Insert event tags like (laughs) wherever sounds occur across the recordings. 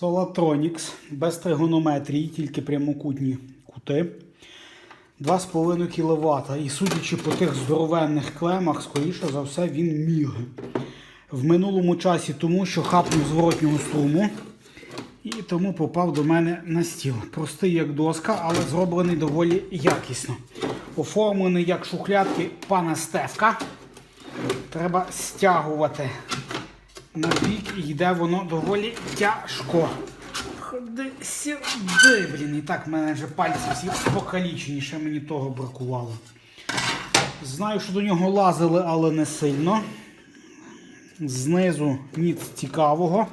Solatronics без тригонометрії, тільки прямокутні кути. 2,5 кВт. І судячи по тих здоровенних клемах, скоріше за все, він міг. В минулому часі тому, що хапнув зворотнього струму і тому попав до мене на стіл. Простий як доска, але зроблений доволі якісно. Оформлений як шухлядки пана Стевка. Треба стягувати на бік йде воно доволі тяжко. Ходи сюди, блін. І так в мене вже пальці всі покалічені, ще мені того бракувало. Знаю, що до нього лазили, але не сильно. Знизу ніц цікавого,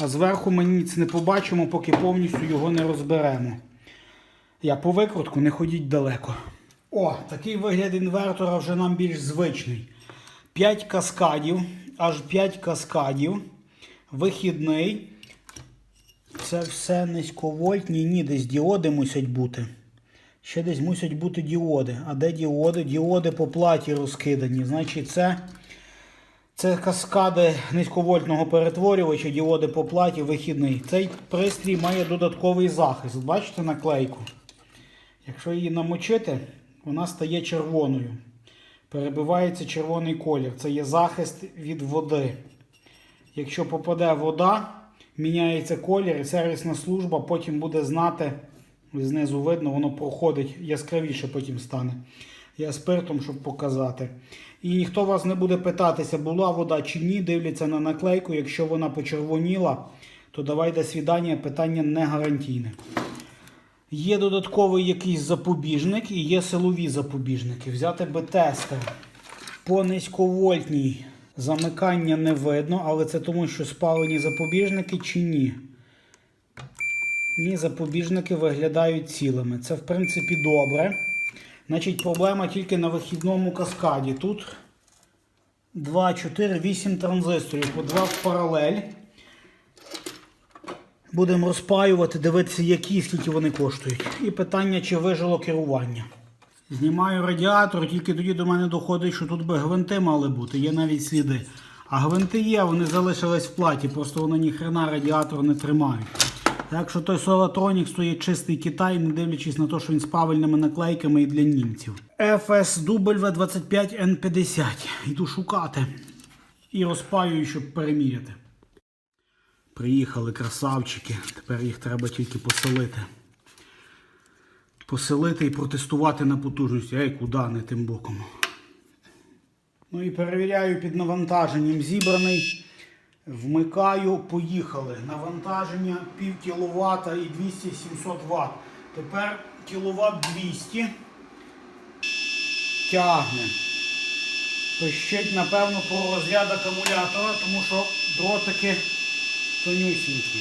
а зверху ми ніц не побачимо, поки повністю його не розберемо. Я по викрутку не ходіть далеко. О, такий вигляд інвертора вже нам більш звичний. 5 каскадів, аж 5 каскадів. Вихідний. Це все низьковольтні, ні, десь діоди мусять бути. Ще десь мусять бути діоди. А де діоди? Діоди по платі розкидані. Значить, це, це каскади низьковольтного перетворювача, діоди по платі, вихідний. Цей пристрій має додатковий захист. Бачите наклейку? Якщо її намочити, вона стає червоною. Перебивається червоний колір. Це є захист від води. Якщо попаде вода, міняється колір, і сервісна служба потім буде знати, знизу видно, воно проходить яскравіше потім стане. Я спиртом, щоб показати. І ніхто вас не буде питатися, була вода чи ні, дивляться на наклейку. Якщо вона почервоніла, то давай до свідання, питання не гарантійне. Є додатковий якийсь запобіжник і є силові запобіжники. Взяти би тестер по низьковольтній замикання не видно, але це тому, що спалені запобіжники чи ні. Ні, запобіжники виглядають цілими. Це, в принципі, добре. Значить, проблема тільки на вихідному каскаді. Тут 2, 4, 8 транзисторів, по 2 в паралель. Будемо розпаювати, дивитися, які, скільки вони коштують. І питання, чи вижило керування. Знімаю радіатор, тільки тоді до мене доходить, що тут би гвинти мали бути, є навіть сліди. А гвинти є, вони залишились в платі, просто вони ніхрена радіатор не тримають. Так що той Solatronic стоїть чистий Китай, не дивлячись на те, що він з правильними наклейками і для німців. FSW25N50. Йду шукати. І розпаюю, щоб переміряти. Приїхали красавчики. Тепер їх треба тільки поселити. Поселити і протестувати на потужність. Ей, куди не тим боком. Ну і перевіряю під навантаженням. Зібраний. Вмикаю, поїхали. Навантаження пів кіловата і 200-700 Вт. Тепер кіловат 200 тягне. Пищить, напевно, по розряд акумулятора, тому що дротики тонюсінькі.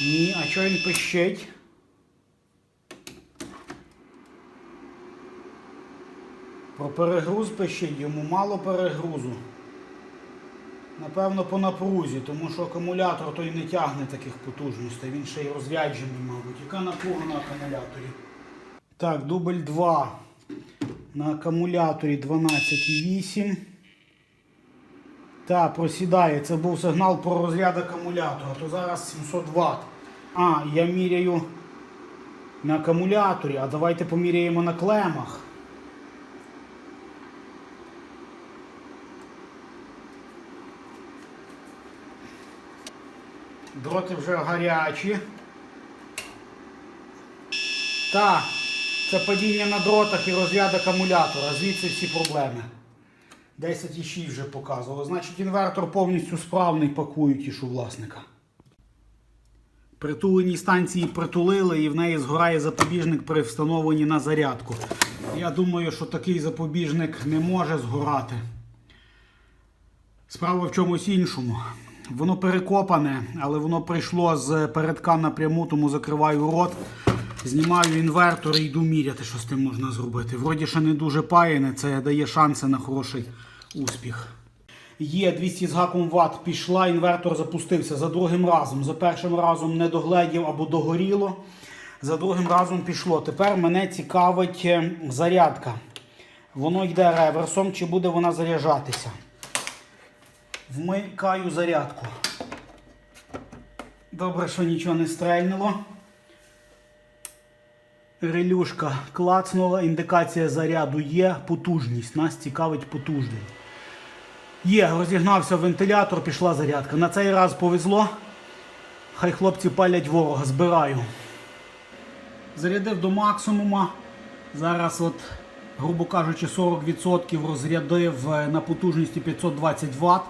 Ні, а що він пищить? Про перегруз пищить, йому мало перегрузу. Напевно, по напрузі, тому що акумулятор той не тягне таких потужностей, він ще й розряджений, мабуть. Яка напруга на акумуляторі? Так, дубль 2. На акумуляторі 12,8. Так, просідає. Це був сигнал про розряд акумулятора, то зараз 700 Вт. А, я міряю на акумуляторі, а давайте поміряємо на клемах. Дроти вже гарячі. Так, це падіння на дротах і розряд акумулятора. Звідси всі проблеми. 10,6 вже показувало. Значить, інвертор повністю справний пакують іш у власника. Притуленій станції притулили і в неї згорає запобіжник при встановленні на зарядку. Я думаю, що такий запобіжник не може згорати. Справа в чомусь іншому. Воно перекопане, але воно прийшло з передка напряму, тому закриваю рот. Знімаю інвертор і йду міряти, що з тим можна зробити. Вроді ще не дуже паяне, це дає шанси на хороший успіх. Є 200 з гаком ватт, пішла, інвертор запустився за другим разом. За першим разом не догледів або догоріло. За другим разом пішло. Тепер мене цікавить е, зарядка. Воно йде реверсом, чи буде вона заряджатися. Вмикаю зарядку. Добре, що нічого не стрельнуло. Релюшка клацнула, індикація заряду є, потужність. Нас цікавить потужність. Є, розігнався вентилятор, пішла зарядка. На цей раз повезло. Хай хлопці палять ворога, збираю. Зарядив до максимума. Зараз, от, грубо кажучи, 40% розрядив е, на потужності 520 Вт.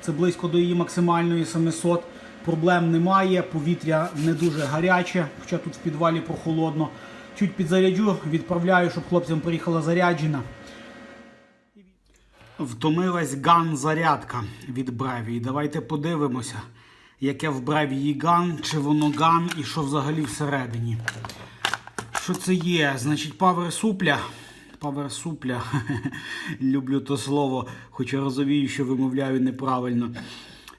Це близько до її максимальної 700. Проблем немає, повітря не дуже гаряче, хоча тут в підвалі прохолодно. Чуть підзаряджу, відправляю, щоб хлопцям приїхала заряджена. Втомилась ган зарядка від Бревії. Давайте подивимося, яке в Бревії ган, чи воно ган і що взагалі всередині. Що це є? Значить, павер супля. Павер супля. (laughs) Люблю то слово, хоча розумію, що вимовляю неправильно.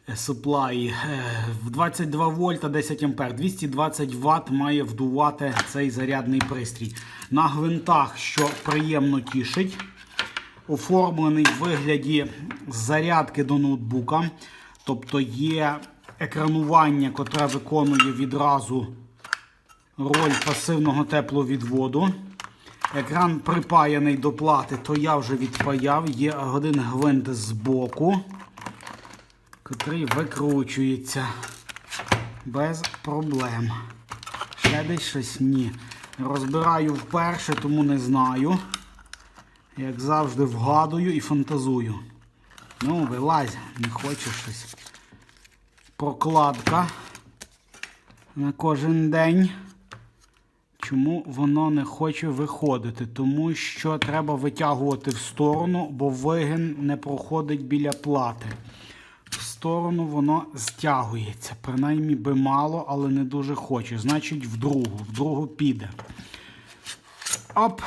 Supply Е, в 22 вольта 10 ампер. 220 Вт має вдувати цей зарядний пристрій. На гвинтах, що приємно тішить, оформлений в вигляді зарядки до ноутбука. Тобто є екранування, котре виконує відразу роль пасивного тепловідводу. Екран припаяний до плати, то я вже відпаяв. Є один гвинт з боку, котрий викручується без проблем. Ще десь щось ні. Розбираю вперше, тому не знаю. Як завжди, вгадую і фантазую. Ну, вилазь, не хочеш щось. Прокладка на кожен день. Чому воно не хоче виходити? Тому що треба витягувати в сторону, бо вигин не проходить біля плати. Сторону воно стягується. Принаймні би мало, але не дуже хоче. Значить, в другу. В другу піде. Оп.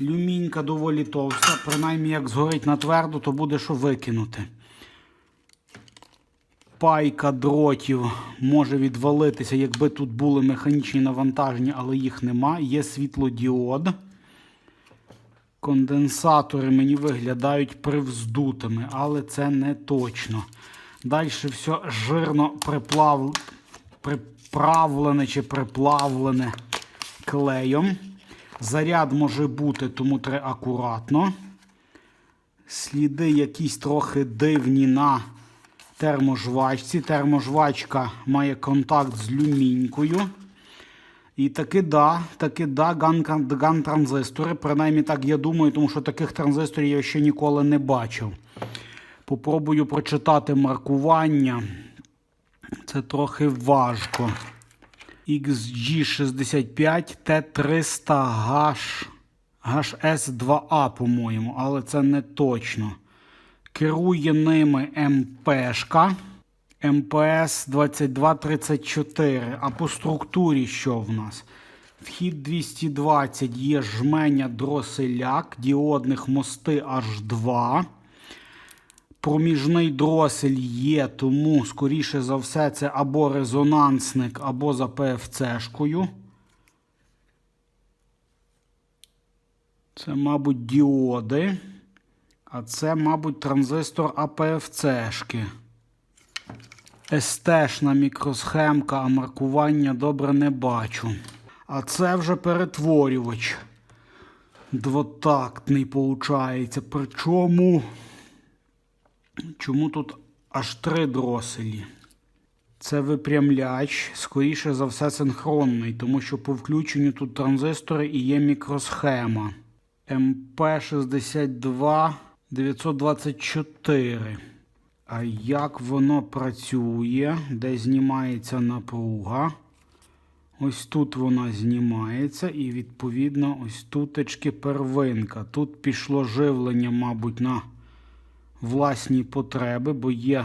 Люмінька доволі товста. Принаймні, як згорить на твердо, то буде що викинути. Пайка дротів може відвалитися, якби тут були механічні навантаження, але їх нема. Є світлодіод. Конденсатори мені виглядають привздутими, але це не точно. Далі все жирно приплав... приправлене чи приплавлене клеєм. Заряд може бути, тому треба акуратно. Сліди якісь трохи дивні на терможвачці. Терможвачка має контакт з люмінькою. І таки да, таки да, ган, транзистори. Принаймні так я думаю, тому що таких транзисторів я ще ніколи не бачив. Попробую прочитати маркування. Це трохи важко. XG65 T300H HS2A, по-моєму, але це не точно. Керує ними МПшка МПС 2234. А по структурі що в нас? Вхід 220 є жменя дроселяк, діодних мости H2. Проміжний дросель є, тому, скоріше за все, це або резонансник, або за ПФЦ-шкою. Це, мабуть, діоди. А це, мабуть, транзистор АПФЦ-шки. СТ-шна мікросхемка, а маркування добре не бачу. А це вже перетворювач. Двотактний, виходить. Причому. Чому тут аж три дроселі? Це випрямляч, скоріше за все, синхронний, тому що по включенню тут транзистори і є мікросхема. МП62 924. Як воно працює? Де знімається напруга? Ось тут вона знімається, і, відповідно, ось тутечки первинка. Тут пішло живлення, мабуть, на власні потреби, бо є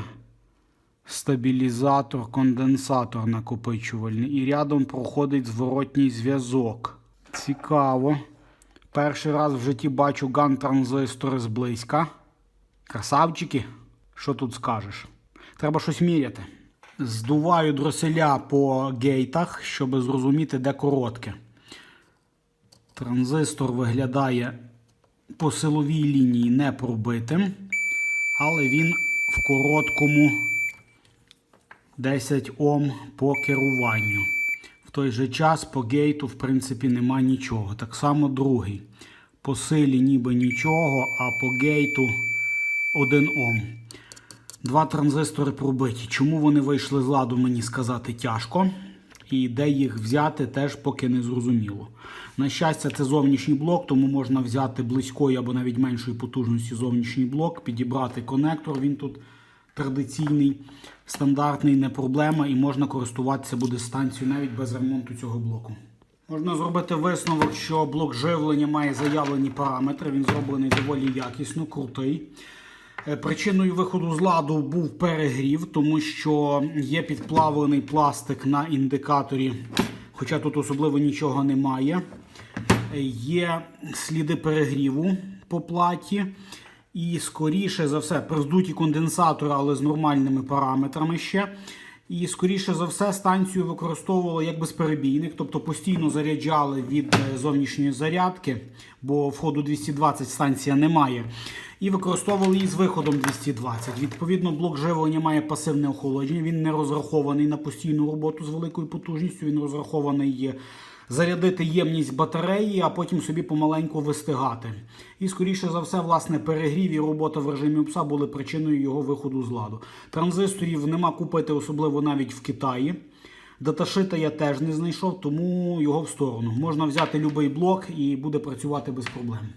стабілізатор, конденсатор накопичувальний. І рядом проходить зворотній зв'язок. Цікаво. Перший раз в житті бачу ган-транзистори зблизька. Красавчики, що тут скажеш? Треба щось міряти. Здуваю дроселя по гейтах, щоб зрозуміти, де коротке. Транзистор виглядає по силовій лінії не пробитим, але він в короткому 10 Ом по керуванню. В той же час по гейту, в принципі, нема нічого. Так само другий. По силі ніби нічого, а по гейту 1 Ом. Два транзистори пробиті. Чому вони вийшли з ладу, мені сказати тяжко. І де їх взяти, теж поки не зрозуміло. На щастя, це зовнішній блок, тому можна взяти близької або навіть меншої потужності зовнішній блок, підібрати конектор. Він тут традиційний, стандартний, не проблема, і можна користуватися буде станцією навіть без ремонту цього блоку. Можна зробити висновок, що блок живлення має заявлені параметри. Він зроблений доволі якісно, крутий. Е, Причиною виходу з ладу був перегрів, тому що є підплавлений пластик на індикаторі, хоча тут особливо нічого немає. Е, Є сліди перегріву по платі. І скоріше за все, приздуті конденсатори, але з нормальними параметрами ще. І скоріше за все станцію використовували як безперебійник, тобто постійно заряджали від е, зовнішньої зарядки, бо входу 220 станція немає. І використовували її з виходом 220. Відповідно, блок живлення має пасивне охолодження. Він не розрахований на постійну роботу з великою потужністю. Він розрахований є зарядити ємність батареї, а потім собі помаленьку вистигати. І, скоріше за все, власне, перегрів і робота в режимі ПСА були причиною його виходу з ладу. Транзисторів нема купити, особливо навіть в Китаї. Даташита я теж не знайшов, тому його в сторону. Можна взяти будь-який блок і буде працювати без проблем.